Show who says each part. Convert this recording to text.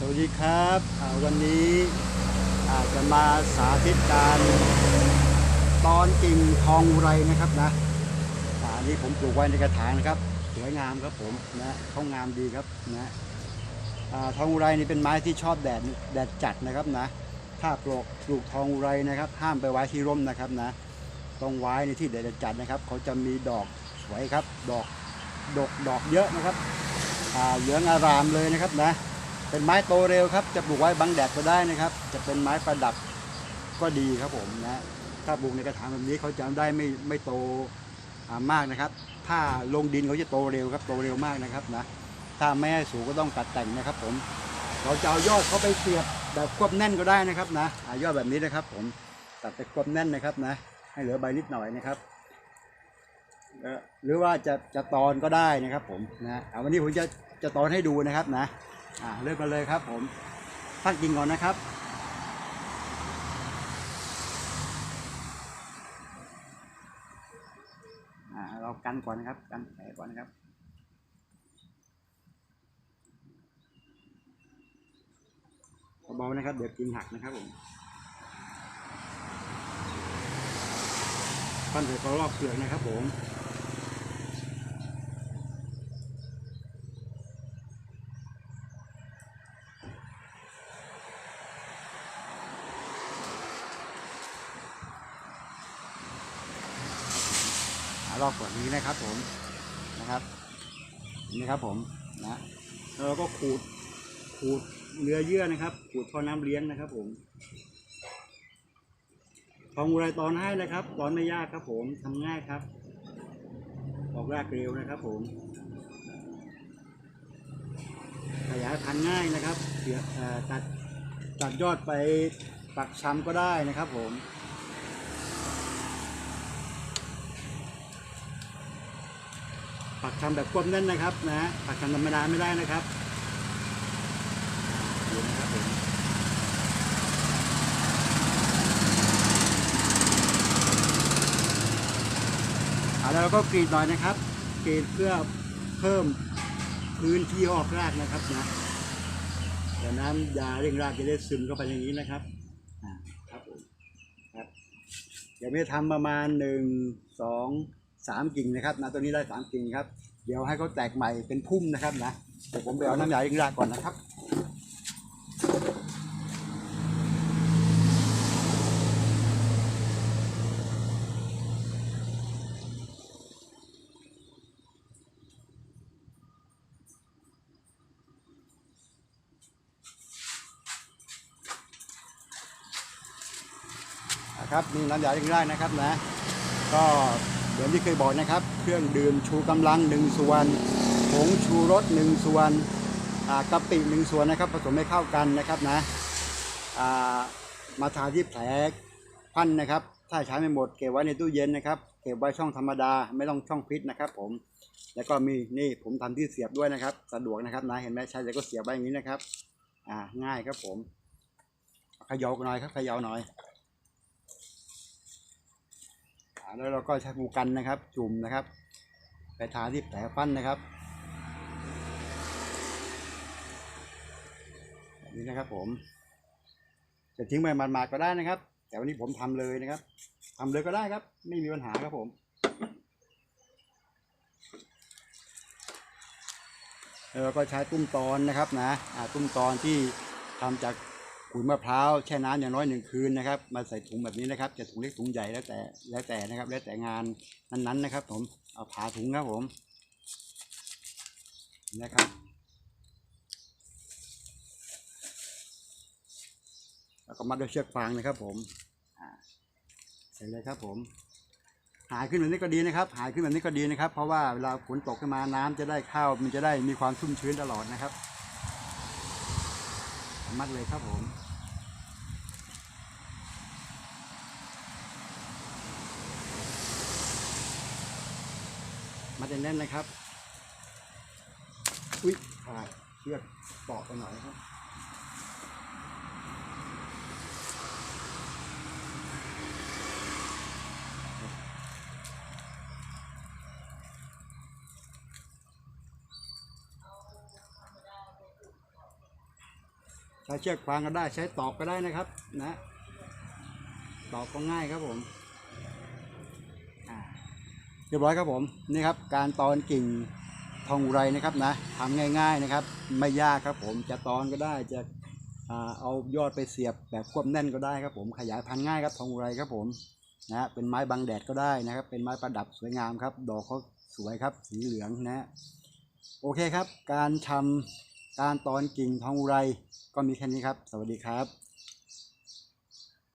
Speaker 1: สวัสดีครับวันนี้อาจะมาสาธิตการตอนกิ่งทองอุไรนะครับนะอ่าอันนี้ผมปลูกไว้ในกระถางนะครับ สวยงามครับผมนะเขางามดีครับนะอทองอุไรนี่เป็นไม้ที่ชอบแดดแดดจัดนะครับนะ ถ้าปลูกปลูกทองอุไรนะครับ ห้ามไปไว้ที่ร่มนะครับนะ ต้องไว้ในที่แดดจัดนะครับ เขาจะมีดอกสวยครับ ดอกดอกดอกเยอะนะครับเหลืองอารามเลยนะครับนะ เป็นไม้โตเร็วครับ จะปลูกไว้บังแดดก็ได้นะครับ จะเป็นไม้ประดับก็ดีครับผมนะถ้าปลูกในกระถางแบบนี้เขาจะได้ไม่ไม่โตมากนะครับ ถ้าลงดินเขาจะโตเร็วครับโตเร็วมากนะครับนะถ้าไม่ให้สูงก็ต้องตัดแต่งนะครับ ผม เราจะเอายอดเขาไปเสียบแบบควบแน่นก็ได้นะครับนะอายอดแบบนี้นะครับ ผมตัดไปควบแน่นนะครับนะ ให้เหลือใบนิดหน่อยนะครับหรือว่าจะจะตอนก็ได้นะครับ ผมนะเอาวันนี้ผมจะจะตอนให้ดูนะครับนะ อ่าเริ่มกันเลยครับผมตั้งกิ่งก่อนนะครับอ่าเรากันก่อนนะครับ กันแผลก่อนนะครับเบาๆนะครับ เดี๋ยวกิ่งหักนะครับผมปั้นใส่กระรอบเปลือกนะครับผมารอบกว่านี้นะครับผมนะครับ นี่ครับผมนะแล้วเราก็ขูดขูดเนื้อเยื่อนะครับ ขูดท่อน้ำเลี้ยงนะครับ ผมทองอุไรตอนให้นะครับ ตอนไม่ยากครับ ผมทำง่ายครับออกรากเร็วนะครับ ผมขยายพันธุ์ง่ายนะครับเสียตัดตัดยอดไปปักชำก็ได้นะครับ ผม ปักทำแบบควบแน่นนะครับนะปักทำธรรมดาไม่ได้นะครับดูนะครับผมเอาแล้วเราก็กรีดหน่อยนะครับกรีดเพื่อเพิ่มพื้นที่ออกรากนะครับนะแต่น้ำยาเร่งรากจะได้ซึมเข้าไปอย่างนี้นะครับครับผมครับเดี๋ยวไม่ทำประมาณหนึ่งสอง สามกิ่งนะครับนะตัวนี้ได้สามกิ่งครับ เดี๋ยวให้เขาแตกใหม่เป็นพุ่มนะครับนะเดี๋ยวผมไปเอาน้ำยาเร่งรากก่อนนะครับครับนี่น้ำยาเร่งรานะครับนะ ก็ เดี๋ยวที่เคยบอกนะครับ เครื่องดื่มชูกำลังหนึ่งส่วนผงชูรสหนึ่งส่วนกะปิหนึ่งส่วนนะครับ ผสมให้เข้ากันนะครับนะมาทาที่แผลพันนะครับ ถ้าใช้ไม่หมดเก็บไว้ในตู้เย็นนะครับ เก็บไว้ช่องธรรมดาไม่ต้องช่องฟิตนะครับผมแล้วก็มีนี่ผมทำที่เสียบด้วยนะครับ สะดวกนะครับนะเห็นไหมใช้แล้วก็เสียบไว้อย่างนี้นะครับ อ่าง่ายครับผมขย่าหน่อยครับขย่าหน่อย อ่า แล้วเราก็ใช้กูกันนะครับ จุ่มนะครับ ไปทาที่แผลฟันนะครับแบบนี้นะครับผมจะทิ้งไปมันมาก็ได้นะครับ แต่วันนี้ผมทำเลยนะครับทำเลยก็ได้ครับ ไม่มีปัญหาครับผมแล้วเราก็ใช้ตุ้มตอนนะครับนะตุ้มตอนที่ทำจาก ขุยมะพร้าวแช่น้ำอย่างน้อยหนึ่งคืนนะครับ มาใส่ถุงแบบนี้นะครับ จะถุงเล็กถุงใหญ่แล้วแต่แล้วแต่นะครับ แล้วแต่งานนั้นๆนะครับ ผมเอาผ่าถุงครับผมนะครับแล้วก็มัดด้วยเชือกฟางนะครับ ผมเสร็จเลยครับผม หายขึ้นแบบนี้ก็ดีนะครับ หายขึ้นแบบนี้ก็ดีนะครับ เพราะว่าเวลาฝนตกขึ้นมาน้ำจะได้เข้ามันจะได้มีความชุ่มชื้นตลอดนะครับ มัดเลยครับผมมัดแน่นๆนะครับ อุ้ยขาดเชือกปอกไปหน่อยครับ ช้เชือกฟางก็ได้ใช้ตอกก็ได้นะครับ นะตอกก็ง่ายครับผมเรียบร้อยครับผมนี่ครับ การตอนกิ่งทองอุไรนะครับนะทำง่าย ๆนะครับ ไม่ยากครับผมจะตอนก็ได้จะเอายอดไปเสียบแบบควบแน่นก็ได้ครับผมขยายพันธุ์ง่ายครับทองอุไรครับผมนะเป็นไม้บังแดดก็ได้นะครับ เป็นไม้ประดับสวยงามครับ ดอกเขาสวยครับสีเหลืองนะฮะโอเคครับ การทำ การตอนกิ่งทองอุไรก็มีแค่นี้ครับ สวัสดีครับ